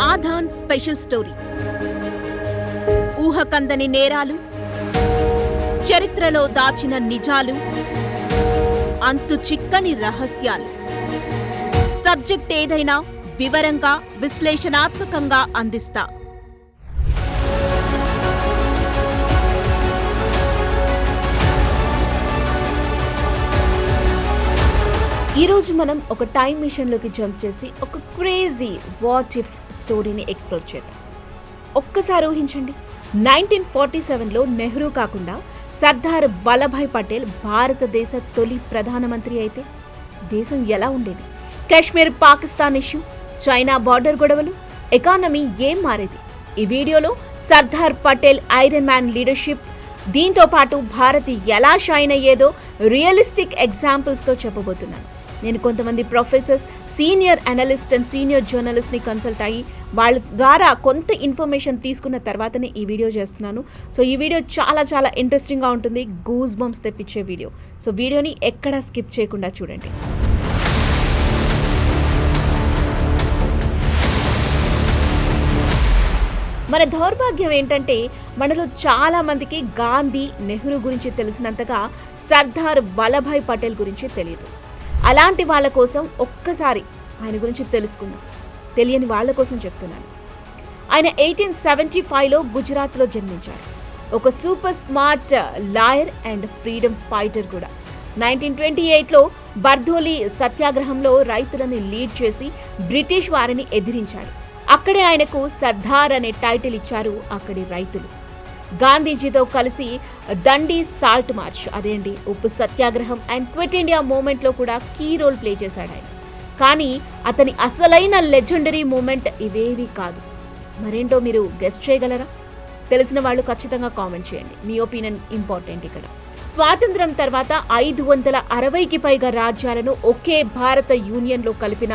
ఆధాన్ special story. ఊహకందని నేరాలు చరిత్రలో దాచిన నిజాలు అంతు చిక్కని రహస్యాలు. సబ్జెక్ట్ ఏదైనా వివరంగా విశ్లేషణాత్మకంగా అందిస్తా. ఈరోజు మనం ఒక టైం మిషన్లోకి జంప్ చేసి ఒక క్రేజీ వాట్ ఇఫ్ స్టోరీని ఎక్స్ప్లోర్ చేద్దాం. ఒక్కసారి ఊహించండి. నైన్టీన్ ఫార్టీ సెవెన్లో నెహ్రూ కాకుండా సర్దార్ వల్లభాయ్ పటేల్ భారతదేశ తొలి ప్రధానమంత్రి అయితే దేశం ఎలా ఉండేది? Kashmir Pakistan issue China border గొడవలు ఎకానమీ ఏం మారేది? ఈ వీడియోలో Sardar Patel iron man leadership దీంతో పాటు భారత్ ఎలా షైన్ అయ్యేదో రియలిస్టిక్ ఎగ్జాంపుల్స్తో చెప్పబోతున్నాను. నేను కొంతమంది professors senior analyst and senior జర్నలిస్ట్ని consult అయ్యి వాళ్ళ ద్వారా కొంత ఇన్ఫర్మేషన్ తీసుకున్న తర్వాతనే ఈ వీడియో చేస్తున్నాను. సో ఈ వీడియో చాలా చాలా ఇంట్రెస్టింగ్గా ఉంటుంది. గూస్ బంప్స్ తెప్పించే వీడియో సో వీడియోని ఎక్కడా స్కిప్ చేయకుండా చూడండి. మన దౌర్భాగ్యం ఏంటంటే మనలో చాలామందికి గాంధీ నెహ్రూ గురించి తెలిసినంతగా సర్దార్ వల్లభాయ్ పటేల్ గురించి తెలియదు. అలాంటి వాళ్ళ కోసం ఒక్కసారి ఆయన గురించి తెలుసుకుందాం. తెలియని వాళ్ళ కోసం చెప్తున్నాను. ఆయన ఎయిటీన్ సెవెంటీ ఫైవ్లో గుజరాత్లో జన్మించారు. ఒక super smart uh, lawyer and freedom fighter కూడా. నైన్టీన్ ట్వంటీ ఎయిట్లో బర్ధోలి సత్యాగ్రహంలో రైతులని లీడ్ చేసి బ్రిటిష్ వారిని ఎదిరించాడు. అక్కడే ఆయనకు సర్దార్ అనే టైటిల్ ఇచ్చారు అక్కడి రైతులు. గాంధీజీతో కలిసి దండి సాల్ట్ మార్చ్. అదేంటి? ఉప్పు సత్యాగ్రహం అండ్ క్విట్ ఇండియా మూమెంట్లో కూడా కీ రోల్ ప్లే చేశాడు ఆయన. కానీ అతని అసలైన లెజెండరీ మూమెంట్ ఇవేవి కాదు. మరేంటో మీరు గెస్ట్ చేయగలరా? తెలిసిన వాళ్ళు ఖచ్చితంగా కామెంట్ చేయండి. మీ ఒపీనియన్ ఇంపార్టెంట్ ఇక్కడ. స్వాతంత్రం తర్వాత ఐదు వందల అరవైకి పైగా రాజ్యాలను ఒకే భారత యూనియన్లో కలిపిన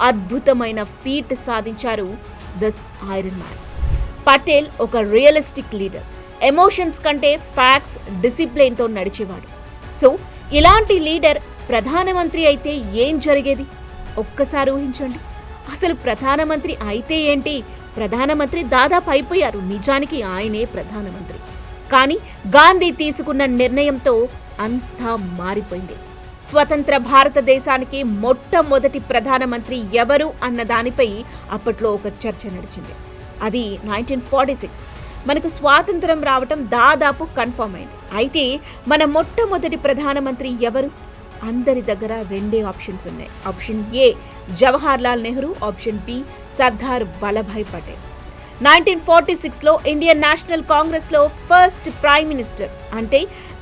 అద్భుతమైన ఫీట్ సాధించారు దస్ ఐరన్ మ్యాన్. పటేల్ ఒక రియలిస్టిక్ లీడర్. ఎమోషన్స్ కంటే ఫ్యాక్ట్స్ డిసిప్లిన్తో నడిచేవాడు. సో ఇలాంటి లీడర్ ప్రధానమంత్రి అయితే ఏం జరిగేది? ఒక్కసారి ఊహించండి. అసలు ప్రధానమంత్రి అయితే ఏంటి? ప్రధానమంత్రి దాదాపు అయిపోయారు. నిజానికి ఆయనే ప్రధానమంత్రి. కానీ గాంధీ తీసుకున్న నిర్ణయంతో అంతా మారిపోయింది. స్వతంత్ర భారతదేశానికి మొట్టమొదటి ప్రధానమంత్రి ఎవరు అన్న దానిపై అప్పట్లో ఒక చర్చ నడిచింది. అది నైన్టీన్ ఫార్టీ సిక్స్. మనకు స్వాతంత్రం రావటం దాదాపు కన్ఫర్మ్ అయింది. అయితే మన మొట్టమొదటి ప్రధానమంత్రి ఎవరు? అందరి దగ్గర రెండే ఆప్షన్స్ ఉన్నాయి. Option A Jawahar Lal Nehru. Option B Sardar Vallabhbhai Patel. Nineteen forty సిక్స్లో ఇండియన్ నేషనల్ కాంగ్రెస్లో ఫస్ట్ ప్రైమ్ మినిస్టర్ అంటే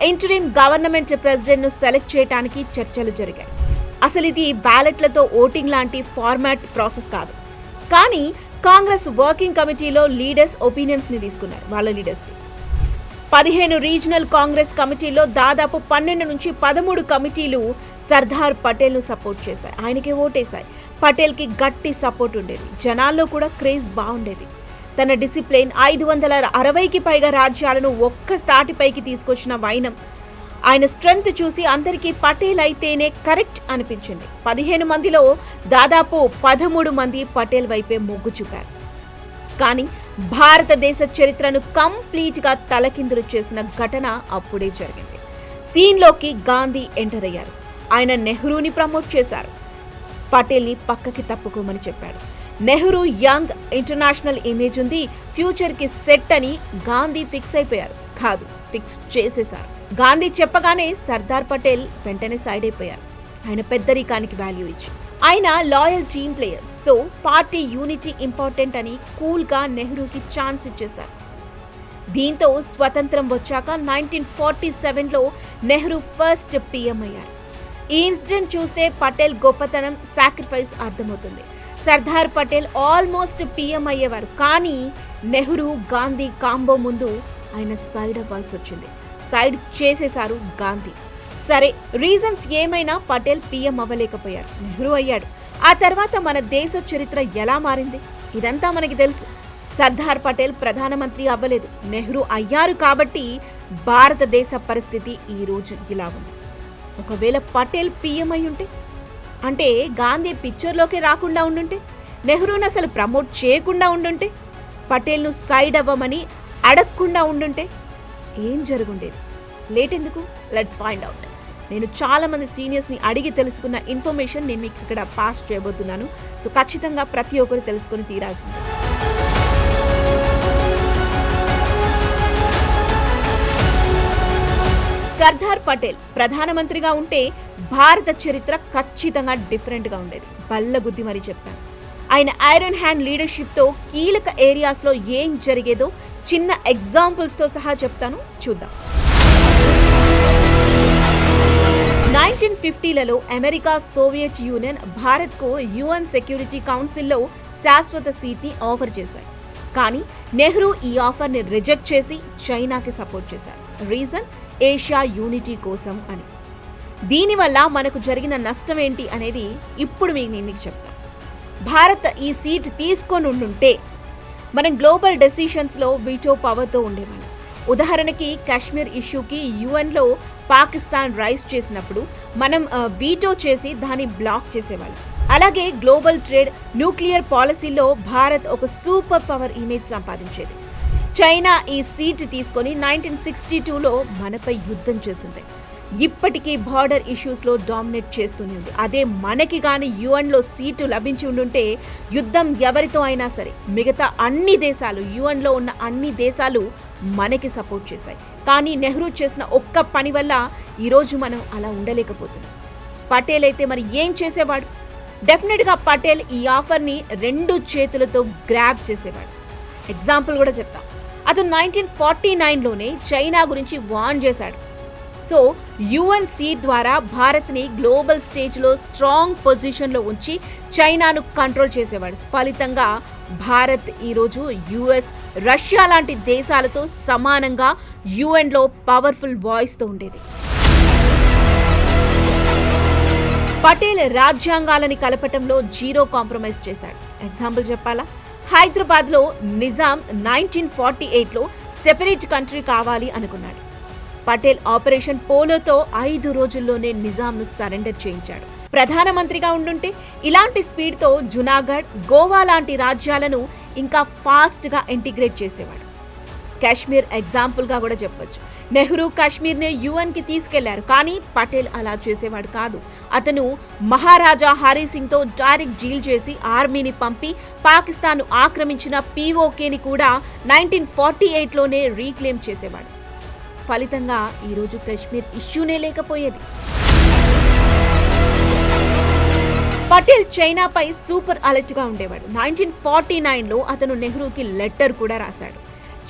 ఇంటరీమ్ గవర్నమెంట్ ప్రెసిడెంట్ను సెలెక్ట్ చేయడానికి చర్చలు జరిగాయి. అసలు ఇది బ్యాలెట్లతో ఓటింగ్ లాంటి ఫార్మాట్ ప్రాసెస్ కాదు. కానీ కాంగ్రెస్ వర్కింగ్ కమిటీలో లీడర్స్ ఒపీనియన్స్ని తీసుకున్నారు వాళ్ళ లీడర్స్. పదిహేను రీజనల్ కాంగ్రెస్ కమిటీలో దాదాపు పన్నెండు నుంచి పదమూడు కమిటీలు సర్దార్ పటేల్ను సపోర్ట్ చేశాయి. ఆయనకే ఓటేశాయి. పటేల్కి గట్టి సపోర్ట్ ఉండేది. జనాల్లో కూడా క్రేజ్ బాగుండేది. తన డిసిప్లిన్ ఐదు వందల అరవైకి పైగా రాజ్యాలను ఒక్క స్థాటిపైకి తీసుకొచ్చిన వైనం ఆయన స్ట్రెంగ్త్ చూసి అందరికీ పటేల్ అయితేనే కరెక్ట్ అనిపించింది. పదిహేను మందిలో దాదాపు పదమూడు మంది పటేల్ వైపే మొగ్గు చూపారు. కానీ భారతదేశ చరిత్రను కంప్లీట్గా తలకిందులు చేసిన ఘటన అప్పుడే జరిగింది. సీన్లోకి గాంధీ ఎంటర్ అయ్యారు. ఆయన నెహ్రూని ప్రమోట్ చేశారు. పటేల్ని పక్కకి తప్పుకోమని చెప్పాడు. నెహ్రూ యంగ్ ఇంటర్నేషనల్ ఇమేజ్ ఉంది ఫ్యూచర్కి సెట్ అని గాంధీ ఫిక్స్ అయిపోయారు. కాదు ఫిక్స్ చేసేశారు. గాంధీ చెప్పగానే సర్దార్ పటేల్ వెంటనే సైడ్ అయిపోయారు. ఆయన పెద్దరికానికి వాల్యూ ఇచ్చి ఆయన loyal team player so party unity important అని కూల్గా నెహ్రూకి ఛాన్స్ ఇచ్చేశారు. దీంతో స్వతంత్రం వచ్చాక నైన్టీన్ ఫార్టీ సెవెన్లో నెహ్రూ ఫస్ట్ పీఎం అయ్యారు. ఈ ఇన్సిడెంట్ చూస్తే పటేల్ గొప్పతనం సాక్రిఫైస్ అర్థమవుతుంది. సర్దార్ పటేల్ ఆల్మోస్ట్ పీఎం అయ్యేవారు కానీ నెహ్రూ గాంధీ కాంబో ముందు ఆయన సైడ్ అవ్వాల్సి వచ్చింది. సైడ్ చేసేశారు గాంధీ. సరే రీజన్స్ ఏమైనా పటేల్ పీఎం అవ్వలేకపోయారు. నెహ్రూ అయ్యాడు. ఆ తర్వాత మన దేశ చరిత్ర ఎలా మారింది? ఇదంతా మనకి తెలుసు. సర్దార్ పటేల్ ప్రధానమంత్రి అవ్వలేదు. నెహ్రూ అయ్యారు కాబట్టి భారతదేశ పరిస్థితి ఈరోజు ఇలా ఉంది. ఒకవేళ పటేల్ పీఎం అయి ఉంటే అంటే గాంధీ పిక్చర్లోకి రాకుండా ఉండుంటే? నెహ్రూను అసలు ప్రమోట్ చేయకుండా ఉండుంటే? పటేల్ను సైడ్ అవ్వమని అడగకుండా ఉండుంటే? ఏం జరుగుండేది? లేట్ ఎందుకు లెట్స్ ఫైండ్ అవుట్ నేను చాలా మంది సీనియర్స్ని అడిగి తెలుసుకున్న ఇన్ఫర్మేషన్ నేను మీకు ఇక్కడ పాస్ చేయబోతున్నాను. సో ఖచ్చితంగా ప్రతి ఒక్కరు తెలుసుకొని తీరాల్సింది. సర్దార్ పటేల్ ప్రధానమంత్రిగా ఉంటే భారత చరిత్ర ఖచ్చితంగా డిఫరెంట్గా ఉండేది. బల్లగుద్ది మరీ చెప్తాను. ఆయన ఐరన్ హ్యాండ్ లీడర్షిప్తో కీలక ఏరియాస్లో ఏం జరిగేదో చిన్న ఎగ్జాంపుల్స్తో సహా చెప్తాను. చూద్దాం. నైన్టీన్ ఫిఫ్టీలలో అమెరికా సోవియట్ యూనియన్ భారత్కు యుఎన్ సెక్యూరిటీ కౌన్సిల్లో శాశ్వత సీట్ని ఆఫర్ చేశాయి. కానీ నెహ్రూ ఈ ఆఫర్ని రిజెక్ట్ చేసి చైనాకి సపోర్ట్ చేశారు. రీజన్ ఏషియా యూనిటీ కోసం అని. దీనివల్ల మనకు జరిగిన నష్టం ఏంటి అనేది ఇప్పుడు మీకు నేను మీకు చెప్తాను భారత్ ఈ సీట్ తీసుకొని ఉండుంటే మనం గ్లోబల్ డెసిషన్స్లో వీటో పవర్తో ఉండేవాళ్ళం. ఉదాహరణకి కాశ్మీర్ ఇష్యూకి యుఎన్లో పాకిస్తాన్ రైజ్ చేసినప్పుడు మనం వీటో చేసి దాన్ని బ్లాక్ చేసేవాళ్ళం. అలాగే గ్లోబల్ ట్రేడ్ న్యూక్లియర్ పాలసీలో భారత్ ఒక సూపర్ పవర్ ఇమేజ్ సంపాదించేది. చైనా ఈ సీట్ తీసుకొని నైన్టీన్ సిక్స్టీ టూలో మనపై యుద్ధం చేసింది. ఇప్పటికీ బార్డర్ ఇష్యూస్లో డామినేట్ చేస్తూనే ఉంది. అదే మనకి కానీ యుఎన్లో సీటు లభించి ఉండుంటే యుద్ధం ఎవరితో అయినా సరే మిగతా అన్ని దేశాలు యుఎన్లో ఉన్న అన్ని దేశాలు మనకి సపోర్ట్ చేశాయి. కానీ నెహ్రూ చేసిన ఒక్క పని వల్ల ఈరోజు మనం అలా ఉండలేకపోతున్నాం. పటేల్ అయితే మరి ఏం చేసేవాడు? డెఫినెట్గా పటేల్ ఈ ఆఫర్ని రెండు చేతులతో గ్రాప్ చేసేవాడు. ఎగ్జాంపుల్ కూడా చెప్తా. అతను నైన్టీన్ ఫార్టీ నైన్లోనే చైనా గురించి వార్న్ చేశాడు. సో యుఎన్ సీట్ ద్వారా భారత్ని గ్లోబల్ స్టేజ్లో స్ట్రాంగ్ పొజిషన్లో ఉంచి చైనాను కంట్రోల్ చేసేవాడు. ఫలితంగా భారత్ ఈరోజు యుఎస్ రష్యా లాంటి దేశాలతో సమానంగా యుఎన్లో పవర్ఫుల్ వాయిస్తో ఉండేది. పటేల్ రాజ్యాంగాలని కలపటంలో జీరో కాంప్రమైజ్ చేశాడు. ఎగ్జాంపుల్ చెప్పాలా? హైదరాబాద్లో నిజాం నైన్టీన్ ఫార్టీ ఎయిట్లో సెపరేట్ కంట్రీ కావాలి అనుకున్నాడు. పటేల్ ఆపరేషన్ పోలోతో ఐదు రోజుల్లోనే నిజాంను సరెండర్ చేయించాడు. ప్రధానమంత్రిగా ఉండుంటే ఇలాంటి స్పీడ్తో జునాగఢ్ గోవా లాంటి రాజ్యాలను ఇంకా ఫాస్ట్గా ఇంటిగ్రేట్ చేసేవాడు. కాశ్మీర్ ఎగ్జాంపుల్గా కూడా చెప్పొచ్చు. నెహ్రూ కాశ్మీర్ని యుఎన్కి తీసుకెళ్ళారు. కానీ పటేల్ అలా చేసేవాడు కాదు. అతను మహారాజా హరీ సింగ్తో డైరెక్ట్ డీల్ చేసి ఆర్మీని పంపి పాకిస్తాన్ ఆక్రమించిన పీఓకేని కూడా నైన్టీన్ ఫార్టీ ఎయిట్లోనే రీక్లెయిమ్ చేసేవాడు. ఫలితంగా ఈరోజు కాశ్మీర్ ఇష్యూనే లేకపోయేది. పటేల్ చైనాపై సూపర్ అలర్ట్గా ఉండేవాడు. నైన్టీన్ ఫార్టీ నైన్లో అతను నెహ్రూకి లెటర్ కూడా రాశాడు.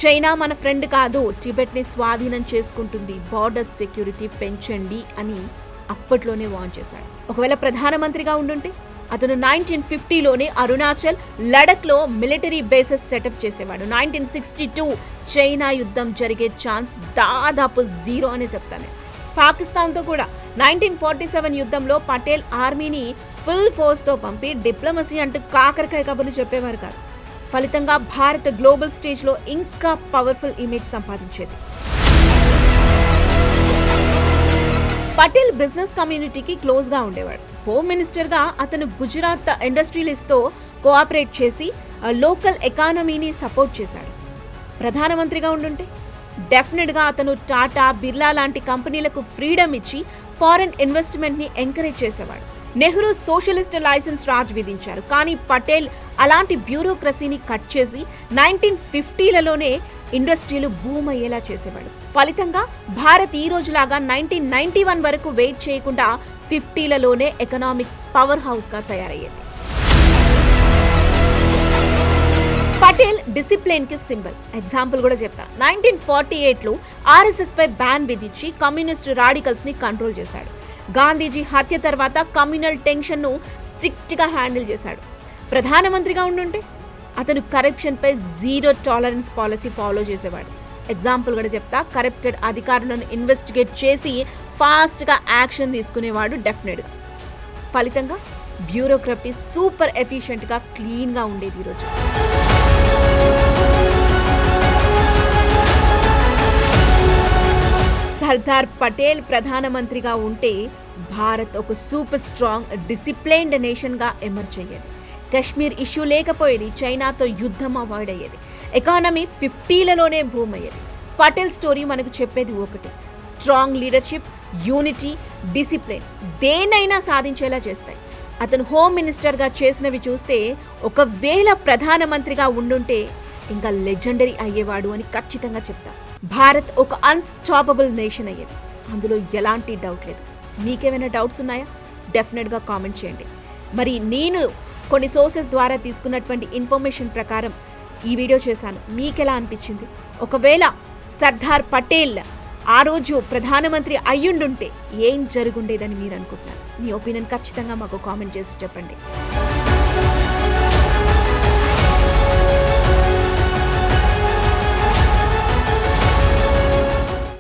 చైనా మన ఫ్రెండ్ కాదు టిబెట్ని స్వాధీనం చేసుకుంటుంది బార్డర్ సెక్యూరిటీ పెంచండి అని అప్పట్లోనే వాన్ చేశాడు. ఒకవేళ ప్రధానమంత్రిగా ఉండుంటే అతను నైన్టీన్ ఫిఫ్టీలోనే అరుణాచల్ లడఖ్లో మిలిటరీ బేసెస్ సెటప్ చేసేవాడు. నైన్టీన్ సిక్స్టీ టూ చైనా యుద్ధం జరిగే ఛాన్స్ దాదాపు జీరో అనే చెప్తాను. పాకిస్తాన్తో కూడా నైన్టీన్ ఫార్టీ సెవెన్ యుద్ధంలో పటేల్ ఆర్మీని ఫుల్ ఫోర్స్తో పంపి డిప్లొమసీ అంటూ కాకరకాయ కబుర్లు చెప్పేవారు కాదు. ఫలితంగా భారత్ గ్లోబల్ స్టేజ్లో ఇంకా పవర్ఫుల్ ఇమేజ్ సంపాదించేది. పటేల్ బిజినెస్ కమ్యూనిటీకి క్లోజ్గా ఉండేవాడు. హోమ్ మినిస్టర్గా అతను గుజరాత్ ఇండస్ట్రియలిస్ట్తో కోఆపరేట్ చేసి లోకల్ ఎకానమీని సపోర్ట్ చేశాడు. ప్రధానమంత్రిగా ఉండుంటే డెఫినెట్గా అతను టాటా బిర్లా లాంటి కంపెనీలకు ఫ్రీడమ్ ఇచ్చి ఫారెన్ ఇన్వెస్ట్మెంట్ని ఎంకరేజ్ చేసేవాడు. నెహ్రూ సోషలిస్ట్ లైసెన్స్ రాజ్ విధించారు. కానీ పటేల్ అలాంటి బ్యూరోక్రసీని కట్ చేసి నైన్టీన్ ఫిఫ్టీలలోనే ఇండస్ట్రీలు బూమ్ అయ్యేలా చేసేవాడు ఫలితంగా భారత్ ఈ రోజులాగా నైన్టీన్ నైన్టీ వన్ వరకు వెయిట్ చేయకుండా ఫిఫ్టీలలోనే ఎకనామిక్ పవర్ హౌస్గా తయారయ్యేది. పటేల్ డిసిప్లిన్కి సింబల్ ఎగ్జాంపుల్ కూడా చెప్తా. నైన్టీన్ ఫార్టీ ఎయిట్లో ఆర్ఎస్ఎస్ పై బ్యాన్ విధించి కమ్యూనిస్ట్ రాడికల్స్ని కంట్రోల్ చేశాడు. గాంధీజీ హత్య తర్వాత కమ్యూనల్ టెన్షన్ను స్ట్రిక్ట్గా హ్యాండిల్ చేశాడు. ప్రధానమంత్రిగా ఉండుంటే అతను కరప్షన్పై జీరో టాలరెన్స్ పాలసీ ఫాలో చేసేవాడు. ఎగ్జాంపుల్ కూడా చెప్తా. కరప్టెడ్ అధికారులను ఇన్వెస్టిగేట్ చేసి ఫాస్ట్గా యాక్షన్ తీసుకునేవాడు డెఫినెట్గా ఫలితంగా బ్యూరోక్రపీ సూపర్ ఎఫిషియెంట్గా క్లీన్గా ఉండేది ఈరోజు సర్దార్ పటేల్ ప్రధానమంత్రిగా ఉంటే భారత్ ఒక సూపర్ స్ట్రాంగ్ డిసిప్లైన్డ్ నేషన్గా ఎమర్జ్ అయ్యేది. కశ్మీర్ ఇష్యూ లేకపోయేది చైనాతో యుద్ధం అవాయిడ్ అయ్యేది ఎకానమీ ఫిఫ్టీలలోనే భూమ్ అయ్యేది పటేల్ స్టోరీ మనకు చెప్పేది ఒకటే. స్ట్రాంగ్ లీడర్షిప్ యూనిటీ డిసిప్లిన్ దేనైనా సాధించేలా చేస్తాయి. అతను హోమ్ మినిస్టర్గా చేసినవి చూస్తే ఒకవేళ ప్రధానమంత్రిగా ఉండుంటే ఇంకా లెజెండరీ అయ్యేవాడు అని ఖచ్చితంగా చెప్తా. భారత్ ఒక అన్స్టాపబుల్ నేషన్ అయ్యేది. అందులో ఎలాంటి డౌట్ లేదు. మీకేమైనా డౌట్స్ ఉన్నాయా? డెఫినెట్గా కామెంట్ చేయండి. మరి నేను కొన్ని సోర్సెస్ ద్వారా తీసుకున్నటువంటి ఇన్ఫర్మేషన్ ప్రకారం ఈ వీడియో చేశాను. మీకెలా అనిపించింది? ఒకవేళ సర్దార్ పటేల్ ఆ రోజు ప్రధానమంత్రి అయ్యుండుంటే ఏం జరుగుండేదని మీరు అనుకుంటున్నారు? మీ ఒపీనియన్ ఖచ్చితంగా మాకు కామెంట్ చేసి చెప్పండి.